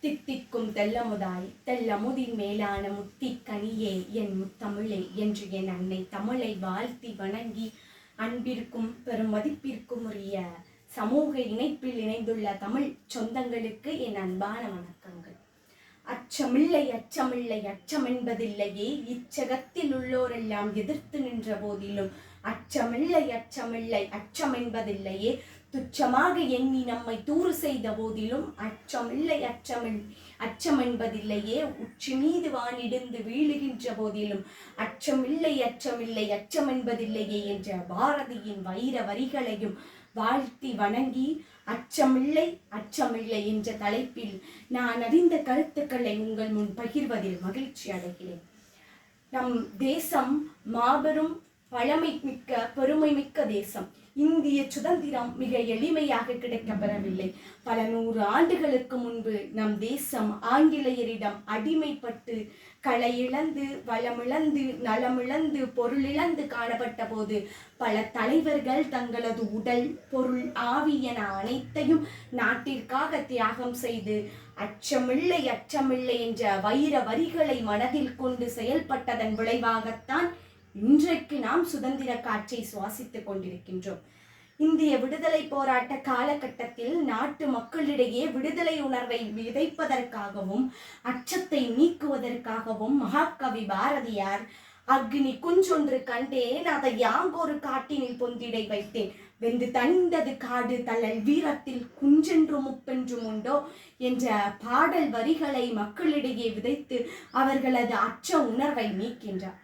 தித்திக்கும் தெல்லமுதாய் தெல்லமுதின் மேலான முத்திக் கனியே என் முத்தமிழே என்று என் அன்னை தமிழை வாழ்த்தி வணங்கி அன்பிற்கும் பெரும் மதிப்பிற்கும் உரிய சமூக இணைப்பில் இணைந்துள்ள தமிழ் சொந்தங்களுக்கு என் அன்பான வணக்கங்கள். அச்சமில்லை அச்சமில்லை அச்சம் என்பதில்லையே இச்சகத்தில் உள்ளோரெல்லாம் எதிர்த்து நின்ற போதிலும் அச்சமில்லை அச்சமில்லை அச்சம் என்பதில்லையே துச்சமாக எண்ணி நம்மை தூறு செய்த போதிலும் அச்சமில்லை அச்சமில் அச்சம் என்பதில்லையே உச்சி மீது வானிடுந்து வீழுகின்ற போதிலும் அச்சமில்லை அச்சமில்லை அச்சம் என்பதில்லையே என்ற பாரதியின் வைர வரிகளையும் வாழ்த்தி வணங்கி அச்சமில்லை அச்சமில்லை என்ற தலைப்பில் நான் அறிந்த கருத்துக்களை உங்கள் முன் பகிர்வதில் மகிழ்ச்சி அடைகிறேன். நம் தேசம் மாபெரும் பழமை மிக்க பெருமை மிக்க தேசம். இந்திய சுதந்திரம் மிக எளிமையாக கிடைக்கப்பெறவில்லை பல நூறு ஆண்டுகளுக்கு முன்பு நம் தேசம் ஆங்கிலேயரிடம் அடிமைப்பட்டு களை இழந்து வளமிழந்து நலமிழந்து பொருளிழந்து காணப்பட்ட போது பல தலைவர்கள் தங்களது உடல் பொருள் ஆவி என அனைத்தையும் நாட்டிற்காக தியாகம் செய்து அச்சமில்லை அச்சமில்லை என்ற வைர வரிகளை மனதில் கொண்டு செயல்பட்டதன் விளைவாகத்தான் இன்றைக்கு நாம் சுதந்திர காற்றை சுவாசித்துக் கொண்டிருக்கின்றோம். இந்திய விடுதலை போராட்ட காலகட்டத்தில் நாட்டு மக்களிடையே விடுதலை உணர்வை விதைப்பதற்காகவும் அச்சத்தை நீக்குவதற்காகவும் மகாகவி பாரதியார் அக்னி குஞ்சொன்று கண்டேன் அதை யாங்கொரு காட்டினில் பொந்திடை வைத்தேன். வெந்து தணிந்தது காடு தள்ளல் வீரத்தில் குஞ்சென்றும் முப்பென்றும் உண்டோ என்ற பாடல் வரிகளை மக்களிடையே விதைத்து அவர்களது அச்ச உணர்வை நீக்கின்றார்.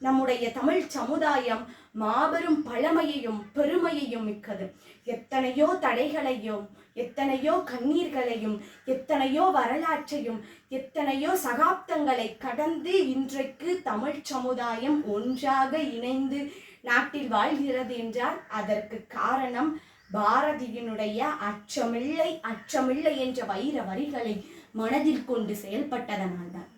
நம்முடைய தமிழ் சமுதாயம் மாபெரும் பழமையையும் பெருமையையும் மிக்கது. எத்தனையோ தடைகளையும் எத்தனையோ கண்ணீர்களையும் எத்தனையோ வரலாற்றையும் எத்தனையோ சகாப்தங்களை கடந்து இன்றைக்கு தமிழ் சமுதாயம் ஒன்றாக இணைந்து நாட்டில் வாழ்கிறது என்றால் அதற்கு காரணம் பாரதியினுடைய அச்சமில்லை அச்சமில்லை என்ற வைர வரிகளை மனதில் கொண்டு செயல்பட்டதனால்தான்.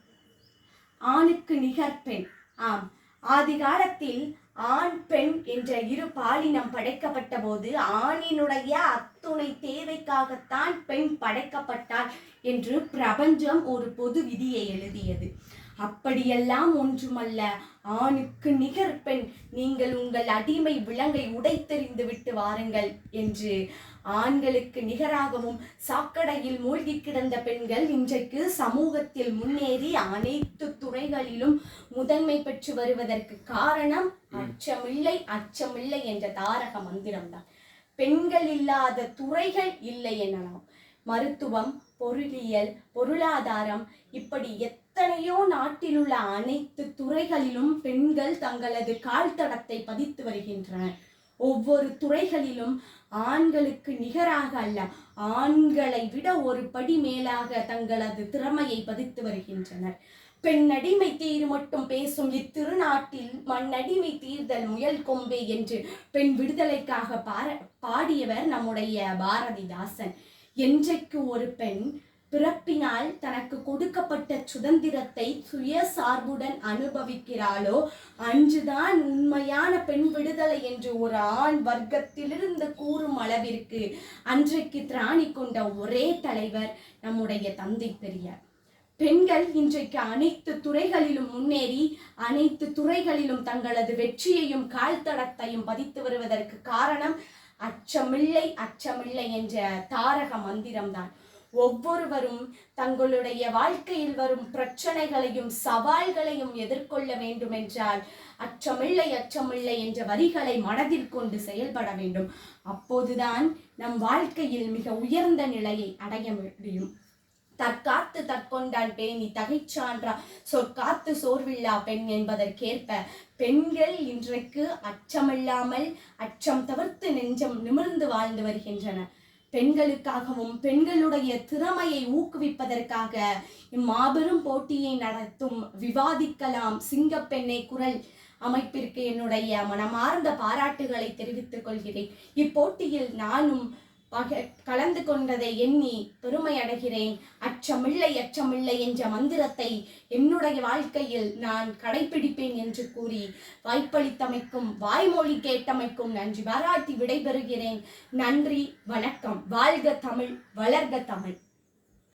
ஆணுக்கு நிகர் பெண். ஆம் ஆதி காலத்தில் ஆண் பெண் என்ற இரு பாலினம் படைக்கப்பட்ட போது ஆணினுடைய அத்துணை தேவைக்காகத்தான் பெண் படைக்கப்பட்டாள் என்று பிரபஞ்சம் ஒரு பொது விதியை எழுதியது. அப்படியெல்லாம் ஒன்றுமல்ல. ஆணுக்கு நிகர் பெண் நீங்கள் உங்கள் அடிமை விலங்கை உடைத்தெறிந்து விட்டு வாருங்கள் என்று ஆண்களுக்கு நிகராகவும் சாக்கடையில் மூழ்கி கிடந்த பெண்கள் இன்றைக்கு சமூகத்தில் முன்னேறி அனைத்து துறைகளிலும் முதன்மை பெற்று வருவதற்கு காரணம் அச்சமில்லை அச்சமில்லை என்ற தாரக மந்திரம்தான். பெண்கள் இல்லாத துறைகள் இல்லை எனலாம். மருத்துவம் பொருளியல் பொருளாதாரம் இப்படி எத்தனையோ நாட்டில் உள்ள அனைத்து துறைகளிலும் பெண்கள் தங்களது கால் தடத்தை பதித்து வருகின்றனர். ஒவ்வொரு துறைகளிலும் ஆண்களுக்கு நிகராக அல்ல ஆண்களை விட ஒரு படி மேலாக தங்களது திறமையை பதித்து வருகின்றனர். பெண்ணடிமை தீர் மட்டும் பேசும் இத்திருநாட்டில் மண்ணடிமை தீர்தல் முயல் கொம்பே என்று பெண் விடுதலைக்காக பார பாடியவர் நம்முடைய பாரதிதாசன். என்றைக்கு ஒரு பெண் பிறப்பினால் தனக்கு கொடுக்கப்பட்ட சுதந்திரத்தை சுயசார்புடன் அனுபவிக்கிறாளோ அன்றுதான் உண்மையான பெண் விடுதலை என்று ஒரு ஆண் வர்க்கத்திலிருந்து கூறும் அளவிற்கு அன்றைக்கு திராணி கொண்ட ஒரே தலைவர் நம்முடைய தந்தை பெரியார். பெண்கள் இன்றைக்கு அனைத்து துறைகளிலும் முன்னேறி அனைத்து துறைகளிலும் தங்களது வெற்றியையும் கால்தடத்தையும் பதித்து வருவதற்கு காரணம் அச்சமில்லை அச்சமில்லை என்ற தாரக மந்திரம்தான். ஒவ்வொருவரும் தங்களுடைய வாழ்க்கையில் வரும் பிரச்சனைகளையும் சவால்களையும் எதிர்கொள்ள வேண்டும் என்றால் அச்சமில்லை அச்சமில்லை என்ற வரிகளை மனதில் கொண்டு செயல்பட வேண்டும். அப்போதுதான் நம் வாழ்க்கையில் மிக உயர்ந்த நிலையை அடைய முடியும். தற்காத்து தற்கொண்டான் பேணி தகைச்சான்றா சொற்காத்து சோர்வில்லா பெண் என்பதற்கேற்ப பெண்கள் இன்றைக்கு அச்சமில்லாமல் அச்சம் தவிர்த்து நெஞ்சம் நிமிர்ந்து வாழ்ந்து வருகின்றன. பெண்களுக்காகவும் பெண்களுடைய திறமையை ஊக்குவிப்பதற்காக இம்மாபெரும் போட்டியை நடத்தும் விவாதிக்கலாம் சிங்கப்பெண்ணை குரல் அமைப்பிற்கு என்னுடைய மனமார்ந்த பாராட்டுகளை தெரிவித்துக் கொள்கிறேன். இப்போட்டியில் நானும் கலந்து கொண்டதை எண்ணி பெருமை அடைகிறேன். அச்சமில்லை அச்சமில்லை என்ற மந்திரத்தை என்னுடைய வாழ்க்கையில் நான் கடைபிடிப்பேன் என்று கூறி வாய்ப்பளித்தமைக்கும் வாய்மொழி கேட்டமைக்கும் நன்றி. பாராட்டி விடைபெறுகிறேன். நன்றி வணக்கம். வாழ்க தமிழ் வளர்க தமிழ்.